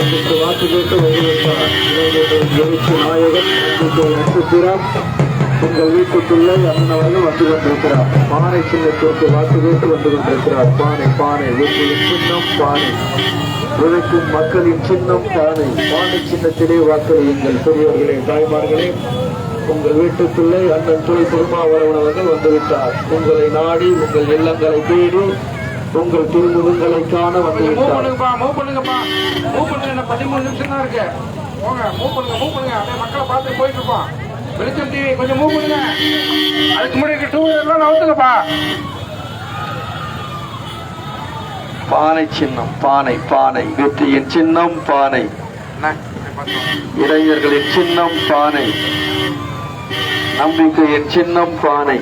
சின்னத்திற்கு வாக்கு கேட்டு வருகிறார் நாயகன் நம்பிக்கை நட்சத்திரம். உங்கள் வீட்டுக்குள்ளே அண்ணவர்கள் வந்து கொண்டிருக்கிறார். பானை சின்னத்திற்கு வாக்கு கேட்டு வந்து கொண்டிருக்கிறார். பானை பானை உங்களின் சின்னம் பானை. உழைக்கும் மக்களின் சின்னம் பானை. பானை சின்னத்திலே வாக்களியுங்கள் பெரியவர்களே தாய்மார்களே உங்கள் வீட்டுக்குள்ளே அண்ணன் துணை திருமாவளவன் அவர்கள் வந்துவிட்டார் உங்களை நாடி உங்கள் இல்லங்களை தேடி உங்கள் திருமுகங்களை காண மூவ் வந்துவிட்டார் பண்ணுங்கப்பா மூவ் பண்ணுங்கப்பா. மூவ் பண்ணுங்க பதிமூணு நிமிஷம் தான் இருக்கு. போங்க மூவ் பண்ணுங்க மூவ் பண்ணுங்க. அப்படியே மக்களை பார்த்து போயிட்டு இருப்போம். வெளிச்சம் டிவி கொஞ்சம் மூவ் பண்ணுங்க. அதுக்கு முன்னாடி டூ வீலர்லாம் நவுத்துங்கப்பா. பானை சின்னம் பானை பானை. வெற்றியின் சின்னம் பானை. இளைஞர்களின் சின்னம் பானை. நம்பிக்கையின் சின்னம் பானை.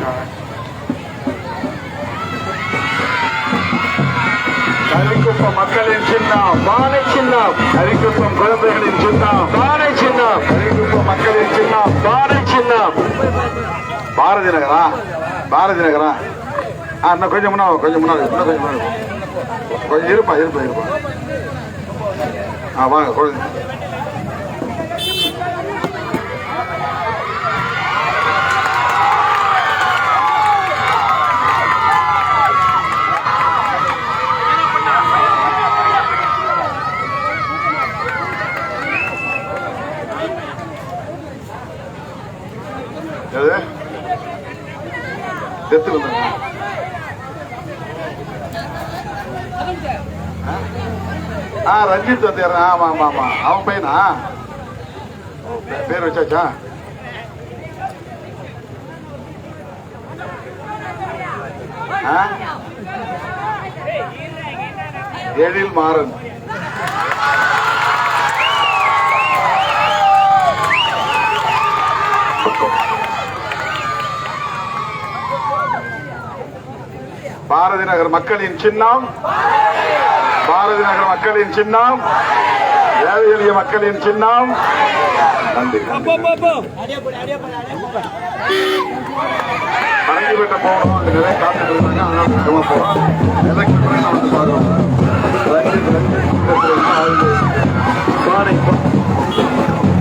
கரிக்குப்பம் மக்களின் சின்னம் பானை சின்னம். கரிக்குப்பம் குழந்தைகளின் சின்னம் பானை சின்னம். கரிக்குப்பம் மக்களின் சின்னம் பானை சின்னம். பாரதி நகரா? பாரதி நகரா? ஆ இன்னும் கொஞ்சம் முன்னா கொஞ்சம் முன்னாடி இன்னும் கொஞ்சம் முன்னாடி கொஞ்சம் இருப்பா இருப்பா இருப்பா. ஆ வாங்க குழந்தை. எது டெத்து ஆ ரஞ்சித் வந்து ஆமா ஆமா ஆமா. அவன் பையனா? பேர் வச்சாச்சா? எழில் மாறன். பாரதி நகர் மக்களின் சின்னம். பாரதி நகர் மக்களின் சின்னம். ஏழை எளிய மக்களின் சின்னம். நன்றி. மறைஞ்சு விட்ட போகணும் நிறைய காத்துட்டு இருந்தாங்க அதனால சுத்தமா போறோம் எலெக்ஷன் பானை.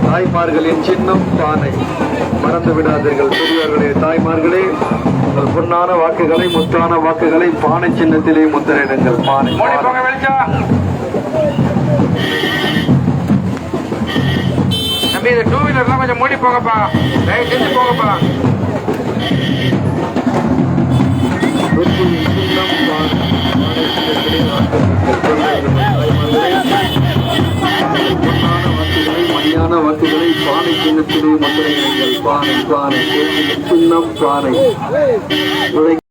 தாய்மார்களின் சின்னம் பானை. மறந்து விடாதீர்கள் பெரியவர்களே தாய்மார்களே உங்கள் பொன்னான வாக்குகளை முத்தான வாக்குகளை பானை சின்னத்திலே முத்திரையிடுங்கள். பானை தம்பி இந்த டூ வீலர்லாம் கொஞ்சம் மூடி போங்கப்பா. தயவு செஞ்சு போங்கப்பா. வாக்குகளை வாக்குகளை பானை சின்னத்திலே முத்திரையிடுங்கள் பானை பானை வெற்றியின் சின்னம் பானை.